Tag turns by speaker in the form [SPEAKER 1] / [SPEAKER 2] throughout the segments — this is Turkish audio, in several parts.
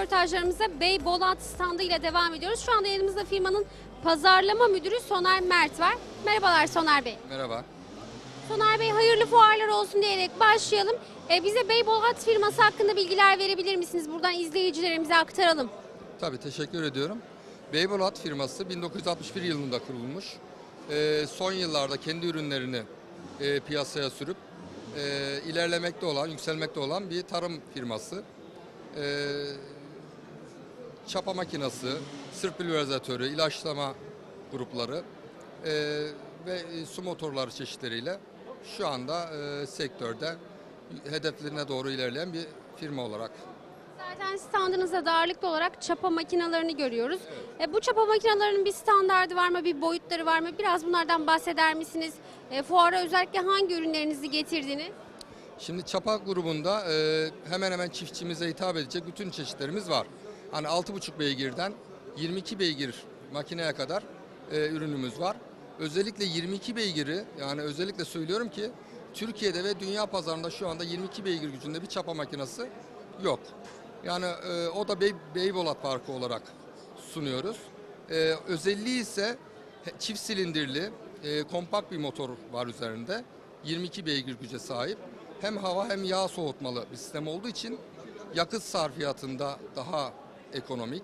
[SPEAKER 1] röportajlarımıza Bey Bolat standı ile devam ediyoruz. Şu anda yanımızda firmanın pazarlama müdürü Soner Mert var. Merhabalar Soner Bey.
[SPEAKER 2] Merhaba.
[SPEAKER 1] Soner Bey hayırlı fuarlar olsun diyerek başlayalım. E, bize Bey Bolat firması hakkında bilgiler verebilir misiniz? Buradan izleyicilerimize aktaralım.
[SPEAKER 2] Tabii teşekkür ediyorum. Beybolat firması 1961 yılında kurulmuş. Ee, son yıllarda kendi ürünlerini e, piyasaya sürüp e, ilerlemekte olan, yükselmekte olan bir tarım firması. Ee, çapa makinesi, sırf pülverizatörü, ilaçlama grupları e, ve e, su motorları çeşitleriyle şu anda e, sektörde hedeflerine doğru ilerleyen bir firma olarak
[SPEAKER 1] Zaten standınızda da ağırlıklı olarak çapa makinalarını görüyoruz. E, bu çapa makinalarının bir standardı var mı, bir boyutları var mı? Biraz bunlardan bahseder misiniz? E, fuara özellikle hangi ürünlerinizi getirdiğini?
[SPEAKER 2] Şimdi çapa grubunda e, hemen hemen çiftçimize hitap edecek bütün çeşitlerimiz var. Hani 6,5 beygirden 22 beygir makineye kadar e, ürünümüz var. Özellikle 22 beygiri yani özellikle söylüyorum ki Türkiye'de ve dünya pazarında şu anda 22 beygir gücünde bir çapa makinesi yok. Yani e, o da Bey, Beybolat Parkı olarak sunuyoruz. E, özelliği ise çift silindirli, e, kompakt bir motor var üzerinde. 22 beygir güce sahip. Hem hava hem yağ soğutmalı bir sistem olduğu için yakıt sarfiyatında daha ekonomik.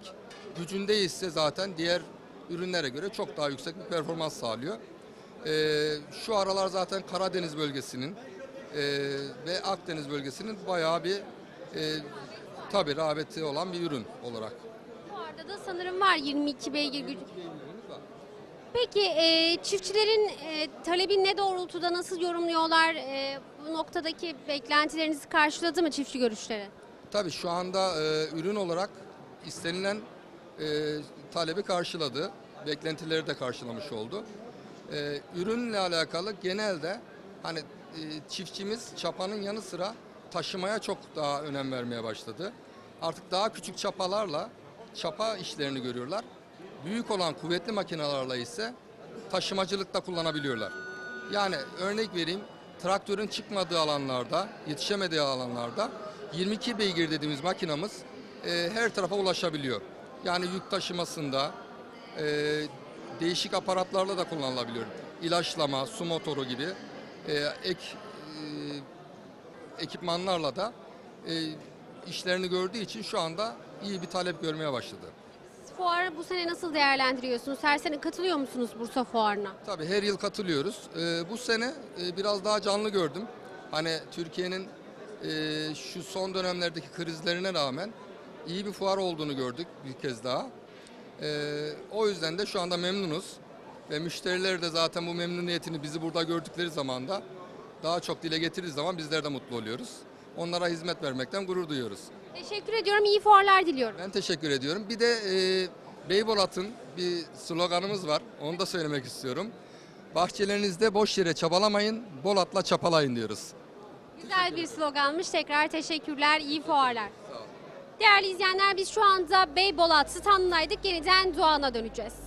[SPEAKER 2] Gücünde ise zaten diğer ürünlere göre çok daha yüksek bir performans sağlıyor. E, şu aralar zaten Karadeniz bölgesinin e, ve Akdeniz bölgesinin bayağı bir e, tabi rağbeti olan bir ürün olarak.
[SPEAKER 1] Fuarda da sanırım var 22 beygir gücü. Peki e, çiftçilerin e, talebi ne doğrultuda nasıl yorumluyorlar? E, bu noktadaki beklentilerinizi karşıladı mı çiftçi görüşleri?
[SPEAKER 2] Tabii şu anda e, ürün olarak istenilen e, talebi karşıladı. Beklentileri de karşılamış oldu. E, ürünle alakalı genelde hani e, çiftçimiz çapanın yanı sıra taşımaya çok daha önem vermeye başladı. Artık daha küçük çapalarla çapa işlerini görüyorlar. Büyük olan kuvvetli makinelerle ise taşımacılıkta kullanabiliyorlar. Yani örnek vereyim traktörün çıkmadığı alanlarda, yetişemediği alanlarda 22 beygir dediğimiz makinamız e, her tarafa ulaşabiliyor. Yani yük taşımasında e, değişik aparatlarla da kullanılabiliyor. İlaçlama, su motoru gibi e, ek e, ekipmanlarla da e, işlerini gördüğü için şu anda iyi bir talep görmeye başladı.
[SPEAKER 1] Fuarı bu sene nasıl değerlendiriyorsunuz? Her sene katılıyor musunuz Bursa Fuarı'na?
[SPEAKER 2] Tabii her yıl katılıyoruz. Ee, bu sene e, biraz daha canlı gördüm. Hani Türkiye'nin e, şu son dönemlerdeki krizlerine rağmen iyi bir fuar olduğunu gördük bir kez daha. Ee, o yüzden de şu anda memnunuz. Ve müşteriler de zaten bu memnuniyetini bizi burada gördükleri zaman da daha çok dile getirdiği zaman bizler de mutlu oluyoruz. Onlara hizmet vermekten gurur duyuyoruz.
[SPEAKER 1] Teşekkür ediyorum. İyi fuarlar diliyorum.
[SPEAKER 2] Ben teşekkür ediyorum. Bir de e, Beybolat'ın bir sloganımız var. Onu da söylemek istiyorum. Bahçelerinizde boş yere çabalamayın, Bolat'la çapalayın diyoruz.
[SPEAKER 1] Güzel bir sloganmış. Tekrar teşekkürler. İyi fuarlar. Değerli izleyenler biz şu anda Beybolat standındaydık. Yeniden Doğan'a döneceğiz.